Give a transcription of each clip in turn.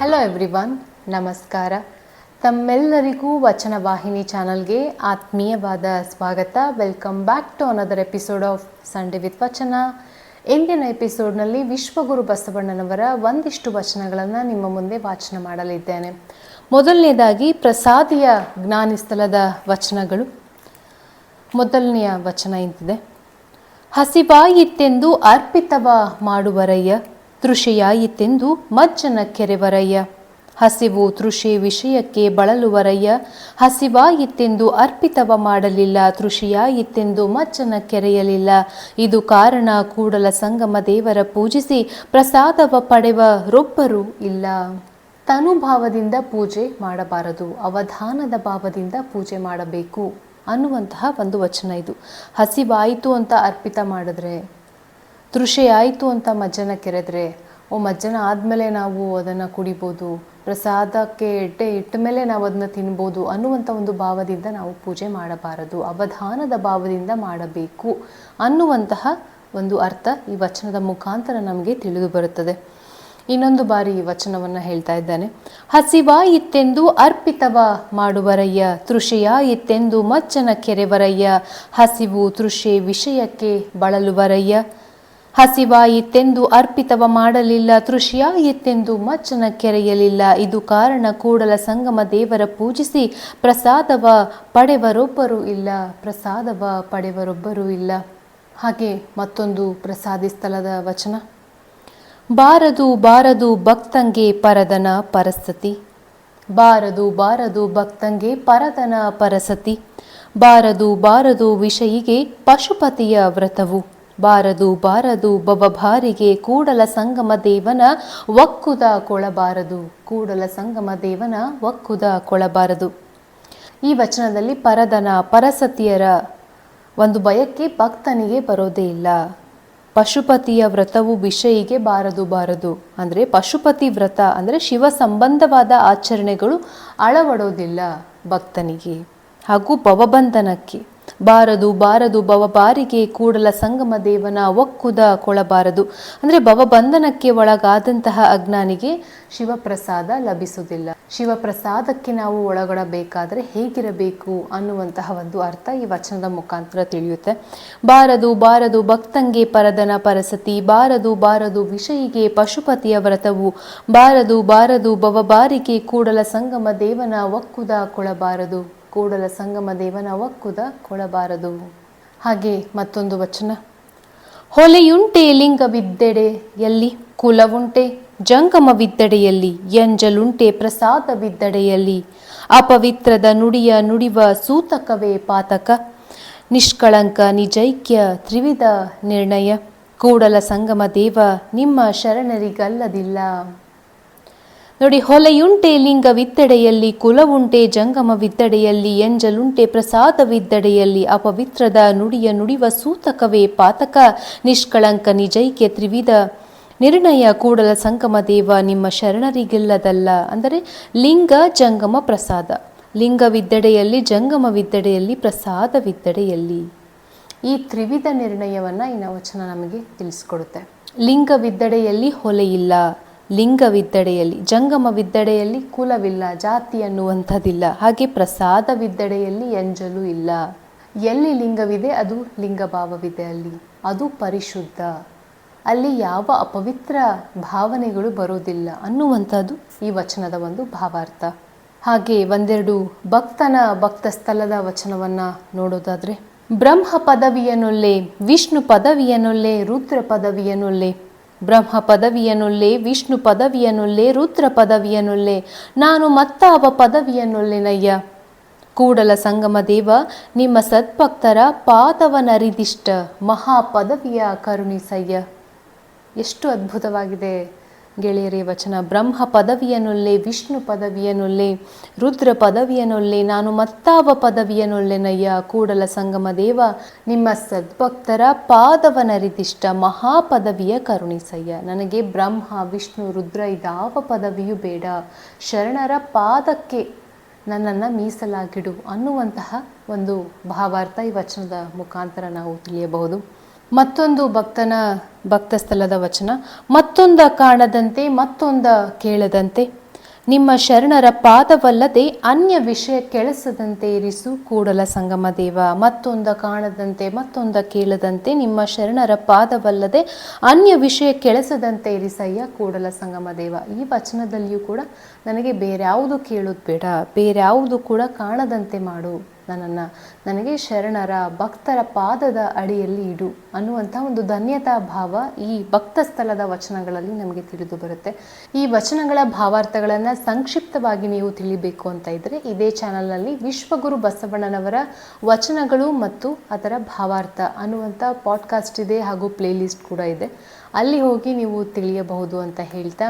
Hello everyone ನಮಸ್ಕಾರ. ತಮ್ಮೆಲ್ಲರಿಗೂ ವಚನ ವಾಹಿನಿ ಚಾನಲ್ಗೆ ಆತ್ಮೀಯವಾದ ಸ್ವಾಗತ. Welcome back to another episode of Sunday with Vachana ಇಂದಿನ ಎಪಿಸೋಡ್ನಲ್ಲಿ ವಿಶ್ವಗುರು ಬಸವಣ್ಣನವರ ಒಂದಿಷ್ಟು ವಚನಗಳನ್ನು ನಿಮ್ಮ ಮುಂದೆ ವಾಚನ ಮಾಡಲಿದ್ದೇನೆ. ಮೊದಲನೇದಾಗಿ ಪ್ರಸಾದಿಯ ಜ್ಞಾನಿಸ್ಥಳದ ವಚನಗಳು. ಮೊದಲನೆಯ ವಚನ ಇಂತಿದೆ. ಹಸಿವಾಯಿತೆಂದು ಅರ್ಪಿತವ ಮಾಡುವರಯ್ಯ, ತೃಷೆಯಾಯಿತೆಂದು ಮಜ್ಜನ ಕೆರೆವರಯ್ಯ. ಹಸಿವು ತೃಷಿ ವಿಷಯಕ್ಕೆ ಬಳಲುವರಯ್ಯ, ಹಸಿವಾಯಿತೆಂದು ಅರ್ಪಿತವ ಮಾಡಲಿಲ್ಲ, ತೃಷಿಯಾಯಿತೆಂದು ಮಜ್ಜನ ಕೆರೆಯಲಿಲ್ಲ. ಇದು ಕಾರಣ ಕೂಡಲ ಸಂಗಮ ದೇವರ ಪೂಜಿಸಿ ಪ್ರಸಾದವ ಪಡೆವ ರೊಬ್ಬರು ಇಲ್ಲ. ತನುಭಾವದಿಂದ ಪೂಜೆ ಮಾಡಬಾರದು, ಅವಧಾನದ ಭಾವದಿಂದ ಪೂಜೆ ಮಾಡಬೇಕು. ಅನ್ನುವಂತಹ ಒಂದು ವಚನ ಇದು. ಹಸಿವಾಯಿತು ಅಂತ ಅರ್ಪಿತ ಮಾಡಿದ್ರೆ ತೃಷೆ ಆಯಿತು ಅಂತ ಮಜ್ಜನ ಕೆರೆದ್ರೆ, ಓ ಮಜ್ಜನ ಆದಮೇಲೆ ನಾವು ಅದನ್ನು ಕುಡಿಬೋದು, ಪ್ರಸಾದಕ್ಕೆ ಎಟ್ಟೆ ಇಟ್ಟ ಮೇಲೆ ನಾವು ಅದನ್ನ ತಿನ್ಬೋದು ಅನ್ನುವಂಥ ಒಂದು ಭಾವದಿಂದ ನಾವು ಪೂಜೆ ಮಾಡಬಾರದು. ಅವಧಾನದ ಭಾವದಿಂದ ಮಾಡಬೇಕು ಅನ್ನುವಂತಹ ಒಂದು ಅರ್ಥ ಈ ವಚನದ ಮುಖಾಂತರ ನಮಗೆ ತಿಳಿದು ಬರುತ್ತದೆ. ಇನ್ನೊಂದು ಬಾರಿ ವಚನವನ್ನು ಹೇಳ್ತಾ ಇದ್ದಾನೆ. ಹಸಿವ ಇತ್ತೆಂದು ಅರ್ಪಿತವ ಮಾಡುವರಯ್ಯ ತೃಷೆಯಾಯಿತೆಂದು ಮಚ್ಚನ ಕೆರೆವರಯ್ಯ, ಹಸಿವು ತೃಷೆ ವಿಷಯಕ್ಕೆ ಬಳಲುವರಯ್ಯ. ಹಸಿವಾಯಿತೆಂದು ಅರ್ಪಿತವ ಮಾಡಲಿಲ್ಲ ತೃಷಿಯಾಯಿತೆಂದು ಮಚ್ಚನ ಕೆರೆಯಲಿಲ್ಲ. ಇದು ಕಾರಣ ಕೂಡಲ ಸಂಗಮ ದೇವರ ಪೂಜಿಸಿ ಪ್ರಸಾದವ ಪಡೆವರೊಬ್ಬರು ಇಲ್ಲ, ಪ್ರಸಾದವ ಪಡೆವರೊಬ್ಬರು ಇಲ್ಲ. ಹಾಗೆ ಮತ್ತೊಂದು ಪ್ರಸಾದಿ ಸ್ಥಳದ ವಚನ. ಬಾರದು ಬಾರದು ಭಕ್ತಂಗೆ ಪರದನ ಪರಸತಿ. ಬಾರದು ಬಾರದು ಭಕ್ತಂಗೆ ಪರದನ ಪರಸತಿ. ಬಾರದು ಬಾರದು ವಿಷಯಿಗೆ ಪಶುಪತಿಯ ವ್ರತವು. ಬಾರದು ಬಾರದು ಬವಭಾರಿಗೆ ಕೂಡಲ ಸಂಗಮ ದೇವನ ಒಕ್ಕುದ ಕೊಳಬಾರದು. ಕೂಡಲ ಸಂಗಮ ದೇವನ ಒಕ್ಕುದ ಕೊಳಬಾರದು. ಈ ವಚನದಲ್ಲಿ ಪರದನ ಪರಸತಿಯರ ಒಂದು ಭಯಕ್ಕೆ ಭಕ್ತನಿಗೆ ಬರೋದೇ ಇಲ್ಲ. ಪಶುಪತಿಯ ವ್ರತವು ವಿಷಯಿಗೆ ಬಾರದು ಬಾರದು. ಅಂದರೆ ಪಶುಪತಿ ವ್ರತ ಅಂದರೆ ಶಿವ ಸಂಬಂಧವಾದ ಆಚರಣೆಗಳು ಅಳವಡೋದಿಲ್ಲ ಭಕ್ತನಿಗೆ. ಹಾಗೂ ಭವಬಂಧನಕ್ಕೆ ಬಾರದು ಬಾರದು ಭವಬಾರಿಗೆ ಕೂಡಲ ಸಂಗಮ ದೇವನ ಒಕ್ಕುದ ಕೊಳಬಾರದು. ಅಂದರೆ ಭವಬಂಧನಕ್ಕೆ ಒಳಗಾದಂತಹ ಅಜ್ಞಾನಿಗೆ ಶಿವಪ್ರಸಾದ ಲಭಿಸುವುದಿಲ್ಲ. ಶಿವಪ್ರಸಾದಕ್ಕೆ ನಾವು ಒಳಗಡಬೇಕಾದರೆ ಹೇಗಿರಬೇಕು ಅನ್ನುವಂತಹ ಒಂದು ಅರ್ಥ ಈ ವಚನದ ಮುಖಾಂತರ ತಿಳಿಯುತ್ತೆ. ಬಾರದು ಬಾರದು ಭಕ್ತಂಗೆ ಪರದನ ಪರಸತಿ, ಬಾರದು ಬಾರದು ವಿಷಯಿಗೆ ಪಶುಪತಿಯ ವ್ರತವು, ಬಾರದು ಬಾರದು ಭವಬಾರಿಗೆ ಕೂಡಲ ಸಂಗಮ ದೇವನ ಒಕ್ಕುದ ಕೊಳಬಾರದು. ಕೂಡಲ ಸಂಗಮ ದೇವನ ಒಕ್ಕುದ ಕೊಳಬಾರದು ಹಾಗೆ ಮತ್ತೊಂದು ವಚನ. ಹೊಲೆಯುಂಟೆ ಲಿಂಗವಿದ್ದೆಡೆಯಲ್ಲಿ ಕುಲವುಂಟೆ, ಜಂಗಮವಿದ್ದಡೆಯಲ್ಲಿ ಎಂಜಲುಂಟೆ ಪ್ರಸಾದವಿದ್ದಡೆಯಲ್ಲಿ, ಅಪವಿತ್ರದ ನುಡಿಯ ನುಡಿವ ಸೂತಕವೇ ಪಾತಕ, ನಿಷ್ಕಳಂಕ ನಿಜೈಕ್ಯ ತ್ರಿವಿಧ ನಿರ್ಣಯ, ಕೂಡಲ ಸಂಗಮ ದೇವ ನಿಮ್ಮ ಶರಣರಿಗಲ್ಲದಿಲ್ಲ. ನೋಡಿ, ಹೊಲೆಯುಂಟೆ ಲಿಂಗವಿತ್ತಡೆಯಲ್ಲಿ, ಕುಲವುಂಟೆ ಜಂಗಮವಿದ್ದಡೆಯಲ್ಲಿ ಎಂಜಲುಂಟೆ ಪ್ರಸಾದವಿದ್ದಡೆಯಲ್ಲಿ ಅಪವಿತ್ರದ ನುಡಿಯ ನುಡಿವ ಸೂತಕವೇ ಪಾತಕ, ನಿಷ್ಕಳಂಕ ನಿಜೈಕೆ ತ್ರಿವಿಧ, ನಿರ್ಣಯ ಕೂಡಲ ಸಂಗಮ ದೇವ ನಿಮ್ಮ ಶರಣರಿಗಿಲ್ಲದಲ್ಲ. ಅಂದರೆ, ಲಿಂಗ, ಜಂಗಮ, ಪ್ರಸಾದ. ಲಿಂಗವಿದ್ದಡೆಯಲ್ಲಿ ಜಂಗಮವಿದ್ದಡೆಯಲ್ಲಿ ಪ್ರಸಾದವಿದ್ದಡೆಯಲ್ಲಿ ಈ ತ್ರಿವಿಧ ನಿರ್ಣಯವನ್ನು ಈ ವಚನ ನಮಗೆ ತಿಳಿಸ್ಕೊಡುತ್ತೆ. ಲಿಂಗವಿದ್ದಡೆಯಲ್ಲಿ ಹೊಲೆಯಿಲ್ಲ. ಲಿಂಗವಿದ್ದಡೆಯಲ್ಲಿ, ಜಂಗಮವಿದ್ದಡೆಯಲ್ಲಿ ಕುಲವಿಲ್ಲ, ಜಾತಿ ಅನ್ನುವಂಥದ್ದಿಲ್ಲ ಹಾಗೆ ಪ್ರಸಾದವಿದ್ದಡೆಯಲ್ಲಿ ಎಂಜಲು ಇಲ್ಲ. ಎಲ್ಲಿ ಲಿಂಗವಿದೆ ಅದು ಲಿಂಗಭಾವವಿದೆ ಅಲ್ಲಿ. ಅದು ಪರಿಶುದ್ಧ. ಅಲ್ಲಿ ಯಾವ ಅಪವಿತ್ರ ಭಾವನೆಗಳು ಬರೋದಿಲ್ಲ ಅನ್ನುವಂಥದ್ದು ಈ ವಚನದ ಒಂದು ಭಾವಾರ್ಥ. ಹಾಗೆ ಒಂದೆರಡು ಭಕ್ತನ, ಭಕ್ತ ಸ್ಥಳದ ವಚನವನ್ನು ನೋಡೋದಾದರೆ, ಬ್ರಹ್ಮ ಪದವಿಯನೊಲ್ಲೆ ವಿಷ್ಣು ಪದವಿಯನೊಲ್ಲೆ ರುದ್ರ ಪದವಿಯನೊಲ್ಲೆ ಬ್ರಹ್ಮ ಪದವಿಯನ್ನುಲ್ಲೇ, ವಿಷ್ಣು ಪದವಿಯನ್ನುಲ್ಲೇ, ರುದ್ರ ಪದವಿಯನ್ನುಲ್ಲೇ, ನಾನು ಮತ್ತಾವ ಪದವಿಯನ್ನುಲ್ಲೆನಯ್ಯ? ಕೂಡಲ ಸಂಗಮ ದೇವ, ನಿಮ್ಮ ಸದ್ಭಕ್ತರ ಪಾದವನರಿದಿಷ್ಟ ಮಹಾ ಪದವಿಯ ಕರುಣಿಸಯ್ಯ. ಎಷ್ಟು ಅದ್ಭುತವಾಗಿದೆ. ಗೆಳೆಯರೇ ವಚನ, ಬ್ರಹ್ಮ ಪದವಿಯನೊಲ್ಲೆ ವಿಷ್ಣು ಪದವಿಯನ್ನುಲ್ಲೇ ರುದ್ರ ಪದವಿಯನೊಲ್ಲೆ ನಾನು ಮತ್ತಾವ ಪದವಿಯನೊಲ್ಲೆನಯ್ಯ ಕೂಡಲ ಸಂಗಮ ದೇವ, ನಿಮ್ಮ ಸದ್ಭಕ್ತರ ಪಾದವನರಿದಿಷ್ಟ ಮಹಾಪದವಿಯ ಕರುಣಿಸಯ್ಯ. ನನಗೆ ಬ್ರಹ್ಮ, ವಿಷ್ಣು, ರುದ್ರ ಇದಾವ ಪದವಿಯೂ ಬೇಡ. ಶರಣರ ಪಾದಕ್ಕೆ ನನ್ನನ್ನು ಮೀಸಲಾಗಿಡು ಅನ್ನುವಂತಹ ಒಂದು ಭಾವಾರ್ಥ ಈ ವಚನದ ಮುಖಾಂತರ ನಾವು ತಿಳಿಯಬಹುದು. ಮತ್ತೊಂದು ಭಕ್ತನ ಭಕ್ತ ಸ್ಥಳದ ವಚನ, ಮತ್ತೊಂದ ಕಾಣದಂತೆ, ಮತ್ತೊಂದ ಕೇಳದಂತೆ. ನಿಮ್ಮ ಶರಣರ ಪಾದವಲ್ಲದೆ ಅನ್ಯ ವಿಷಯ ಕೆಳಸದಂತೆ ಇರಿಸು ಕೂಡಲ ಸಂಗಮ ದೇವ. ಮತ್ತೊಂದ ಕಾಣದಂತೆ, ಮತ್ತೊಂದ ಕೇಳದಂತೆ, ನಿಮ್ಮ ಶರಣರ ಪಾದವಲ್ಲದೆ ಅನ್ಯ ವಿಷಯ ಕೆಳಸದಂತೆ ಇರಿಸಯ್ಯ ಕೂಡಲ ಸಂಗಮ ದೇವ. ಈ ವಚನದಲ್ಲಿಯೂ ಕೂಡ ನನಗೆ ಬೇರೆ ಯಾವುದು ಕೇಳೋದು ಬೇಡ. ಬೇರ್ಯಾವುದು ಕೂಡ ಕಾಣದಂತೆ ಮಾಡು. ನನ್ನನ್ನು ನನಗೆ ಶರಣರ ಭಕ್ತರ ಪಾದದ ಅಡಿಯಲ್ಲಿ ಇಡು ಅನ್ನುವಂಥ ಒಂದು ಧನ್ಯತಾ ಭಾವ ಈ ಭಕ್ತ ಸ್ಥಳದ ವಚನಗಳಲ್ಲಿ ನಮಗೆ ತಿಳಿದು ಬರುತ್ತೆ. ಈ ವಚನಗಳ ಭಾವಾರ್ಥಗಳನ್ನು ಸಂಕ್ಷಿಪ್ತವಾಗಿ ನೀವು ತಿಳಿಬೇಕು ಅಂತ ಇದ್ದರೆ ಇದೇ ಚಾನಲ್ನಲ್ಲಿ ವಿಶ್ವಗುರು ಬಸವಣ್ಣನವರ ವಚನಗಳು ಮತ್ತು ಅದರ ಭಾವಾರ್ಥ ಅನ್ನುವಂಥ ಪಾಡ್ಕಾಸ್ಟ್ ಇದೆ ಹಾಗೂ ಪ್ಲೇಲಿಸ್ಟ್ ಕೂಡ ಇದೆ. ಅಲ್ಲಿ ಹೋಗಿ ನೀವು ತಿಳಿಯಬಹುದು ಅಂತ ಹೇಳ್ತಾ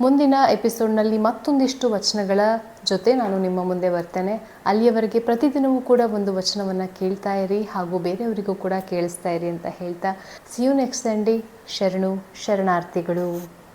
ಮುಂದಿನ ಎಪಿಸೋಡ್ನಲ್ಲಿ ಮತ್ತೊಂದಿಷ್ಟು ವಚನಗಳ ಜೊತೆ ನಾನು ನಿಮ್ಮ ಮುಂದೆ ಬರ್ತೇನೆ. ಅಲ್ಲಿಯವರೆಗೆ ಪ್ರತಿದಿನವೂ ಕೂಡ ಒಂದು ವಚನವನ್ನು ಕೇಳ್ತಾ ಇರಿ ಹಾಗೂ ಬೇರೆಯವರಿಗೂ ಕೂಡ ಕೇಳಿಸ್ತಾ ಇರಿ ಅಂತ ಹೇಳ್ತಾ. ಸಿ ಯು ನೆಕ್ಸ್ಟ್ ಸಂಡೇ ಶರಣು, ಶರಣಾರ್ಥಿಗಳು.